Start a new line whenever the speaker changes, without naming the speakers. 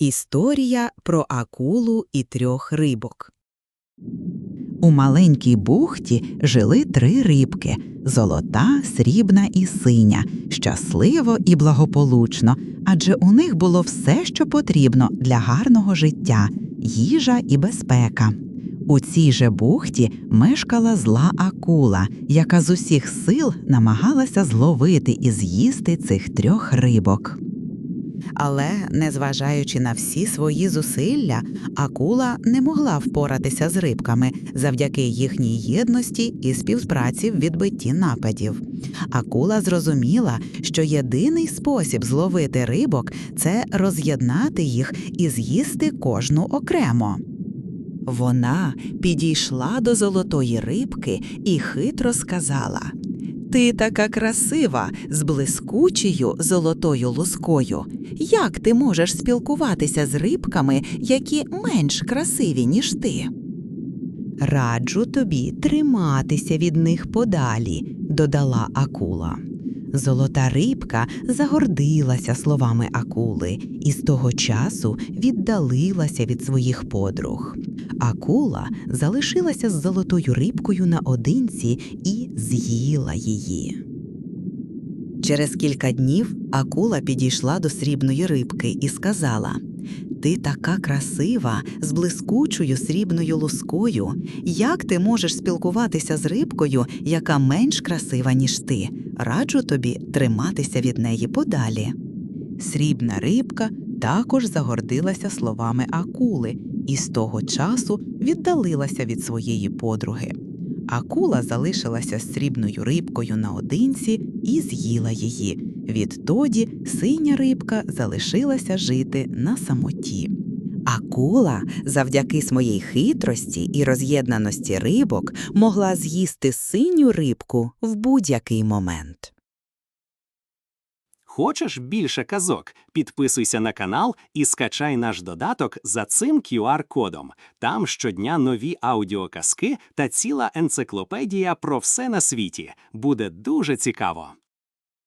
Історія про акулу і трьох рибок.
У маленькій бухті жили три рибки золота, срібна і синя, щасливо і благополучно, адже у них було все, що потрібно для гарного життя їжа і безпека. У цій же бухті мешкала зла акула, яка з усіх сил намагалася зловити і з'їсти цих трьох рибок.
Але, незважаючи на всі свої зусилля, акула не могла впоратися з рибками завдяки їхній єдності і співпраці в відбитті нападів. Акула зрозуміла, що єдиний спосіб зловити рибок це роз'єднати їх і з'їсти кожну окремо.
Вона підійшла до золотої рибки і хитро сказала Ти така красива, з блискучою золотою лускою. Як ти можеш спілкуватися з рибками, які менш красиві, ніж ти? Раджу тобі триматися від них подалі, додала акула. Золота рибка загордилася словами акули і з того часу віддалилася від своїх подруг. Акула залишилася з золотою рибкою наодинці і з'їла її. Через кілька днів акула підійшла до срібної рибки і сказала Ти така красива, з блискучою срібною лускою. Як ти можеш спілкуватися з рибкою, яка менш красива, ніж ти? Раджу тобі триматися від неї подалі. Срібна рибка також загордилася словами акули і з того часу віддалилася від своєї подруги. Акула залишилася срібною рибкою наодинці і з'їла її. Відтоді синя рибка залишилася жити на самоті. Акула, завдяки своїй хитрості і роз'єднаності рибок, могла з'їсти синю рибку в будь-який момент.
Хочеш більше казок? Підписуйся на канал і скачай наш додаток за цим QR-кодом. Там щодня нові аудіоказки та ціла енциклопедія про все на світі. Буде дуже цікаво.